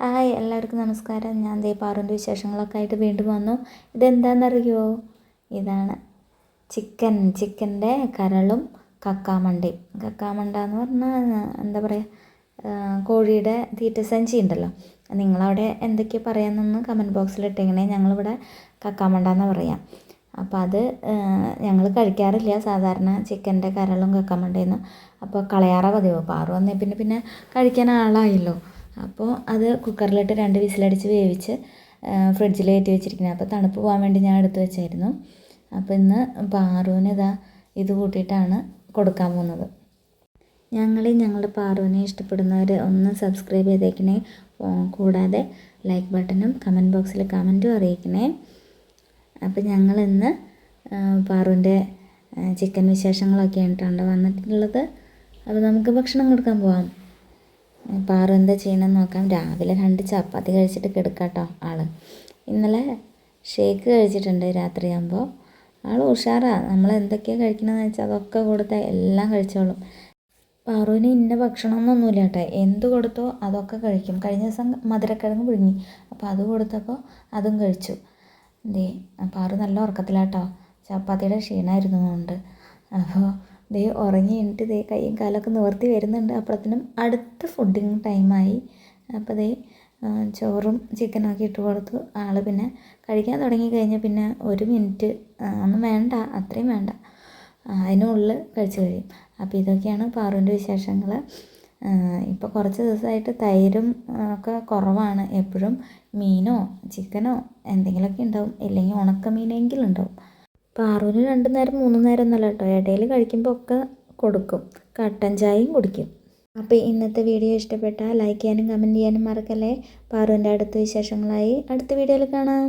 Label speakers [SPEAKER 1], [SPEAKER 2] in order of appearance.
[SPEAKER 1] Hi എല്ലാവർക്കും നമസ്കാരം. ഞാൻ ദേ പാറുന്റെ വിശേഷങ്ങളൊക്കെ ആയിട്ട് വീണ്ടും വന്നു. ഇതെന്താണെന്നറിയോ ഇതാണ് ചിക്കൻ ചിക്കന്റെ കരളും കക്കാമണ്ടയും. കക്കാമണ്ട എന്ന് പറഞ്ഞാൽ എന്താ പറയുക കോഴിയുടെ തീറ്റ സഞ്ചി ഉണ്ടല്ലോ. നിങ്ങളവിടെ എന്തൊക്കെയാണ് പറയാമെന്നൊന്ന് കമന്റ് ബോക്സിൽ ഇട്ടിങ്ങനെ ഞങ്ങളിവിടെ കക്കാമണ്ട എന്ന് പറയാം. അപ്പോൾ അത് ഞങ്ങൾ കഴിക്കാറില്ല. സാധാരണ ചിക്കന്റെ കരളും കക്കാമണ്ടയെന്ന് അപ്പോൾ കളയാറാ പതിവ്. പാറു വന്നേ പിന്നെ പിന്നെ കഴിക്കാൻ ആളായല്ലോ. അപ്പോൾ അത് കുക്കറിലിട്ട് രണ്ട് വിസിലടിച്ച് വേവിച്ച് ഫ്രിഡ്ജിൽ കയറ്റി വെച്ചിരിക്കുന്നത് അപ്പോൾ തണുപ്പ് പോകാൻ വേണ്ടി ഞാൻ എടുത്ത് വെച്ചായിരുന്നു. അപ്പോൾ ഇന്ന് പാറുവിന് ഇതാ ഇത് കൂട്ടിയിട്ടാണ് കൊടുക്കാൻ പോകുന്നത്. ഞങ്ങളെ ഞങ്ങളുടെ പാറുവിനെ ഇഷ്ടപ്പെടുന്നവർ ഒന്ന് സബ്സ്ക്രൈബ് ചെയ്തേക്കണേ. കൂടാതെ ലൈക്ക് ബട്ടണും കമന്റ് ബോക്സിൽ കമന്റും അറിയിക്കണേ. അപ്പോൾ ഞങ്ങളിന്ന് പാറുവിന്റെ ചിക്കൻ വിശേഷങ്ങളൊക്കെയാണ് വന്നിട്ടുള്ളത്. അപ്പോൾ നമുക്ക് ഭക്ഷണം കൊടുക്കാൻ പോവാം. പാറു എന്താ ചെയ്യണമെന്ന് നോക്കാം. രാവിലെ രണ്ട് ചപ്പാത്തി കഴിച്ചിട്ട് കിടക്കാട്ടോ ആൾ ഇന്നലെ ഷേക്ക് കഴിച്ചിട്ടുണ്ട് രാത്രിയാകുമ്പോൾ ആൾ ഉഷാറാണ് നമ്മൾ എന്തൊക്കെയാണ് കഴിക്കണമെന്ന് വെച്ചാൽ അതൊക്കെ കൊടുത്ത എല്ലാം കഴിച്ചോളും. പാറുവിന് ഇന്ന ഭക്ഷണമൊന്നുമില്ല കേട്ടോ. എന്ത് കൊടുത്തോ അതൊക്കെ കഴിക്കും. കഴിഞ്ഞ ദിവസം മധുരക്കിഴങ്ങ് പുഴുങ്ങി. അപ്പോൾ അത് കൊടുത്തപ്പോൾ അതും കഴിച്ചു. ദേ പാറു നല്ല ഉറക്കത്തിലാട്ടോ. ചപ്പാത്തിയുടെ ക്ഷീണമായിരുന്നു കൊണ്ട് അപ്പോൾ ദേ ഉറങ്ങി എന്നിട്ട് ദേ കൈയും കാലൊക്കെ നിവർത്തി വരുന്നുണ്ട്. അപ്പോഴത്തേനും അടുത്ത ഫുഡിങ് ടൈമായി അപ്പോൾ ദേ ചോറും ചിക്കനൊക്കെ ഇട്ട് കൊടുത്തു. ആൾ പിന്നെ കഴിക്കാൻ തുടങ്ങി കഴിഞ്ഞാൽ പിന്നെ ഒരു മിനിറ്റ് ഒന്നും വേണ്ട അത്രയും വേണ്ട. അതിനുള്ളിൽ കഴിച്ചു കഴിയും. അപ്പോൾ ഇതൊക്കെയാണ് പാറുവിന്റെ വിശേഷങ്ങൾ ഇപ്പോൾ കുറച്ച് ദിവസമായിട്ട് തൈരും ഒക്കെ കുറവാണ്. എപ്പോഴും മീനോ ചിക്കനോ എന്തെങ്കിലുമൊക്കെ ഉണ്ടാവും. ഇല്ലെങ്കിൽ ഉണക്ക മീനെങ്കിലും ഉണ്ടാവും. പാറുവിന് രണ്ട് നേരം മൂന്ന് നേരം എന്നല്ല കേട്ടോ. ഇടയിൽ കഴിക്കുമ്പോൾ ഒക്കെ കൊടുക്കും. കട്ടൻ ചായയും കുടിക്കും. അപ്പോൾ ഇന്നത്തെ വീഡിയോ ഇഷ്ടപ്പെട്ടാൽ ലൈക്ക് ചെയ്യാനും കമന്റ് ചെയ്യാനും മറക്കല്ലേ. പാറുവിന്റെ അടുത്ത വിശേഷങ്ങളായി അടുത്ത വീഡിയോയിൽ കാണാം.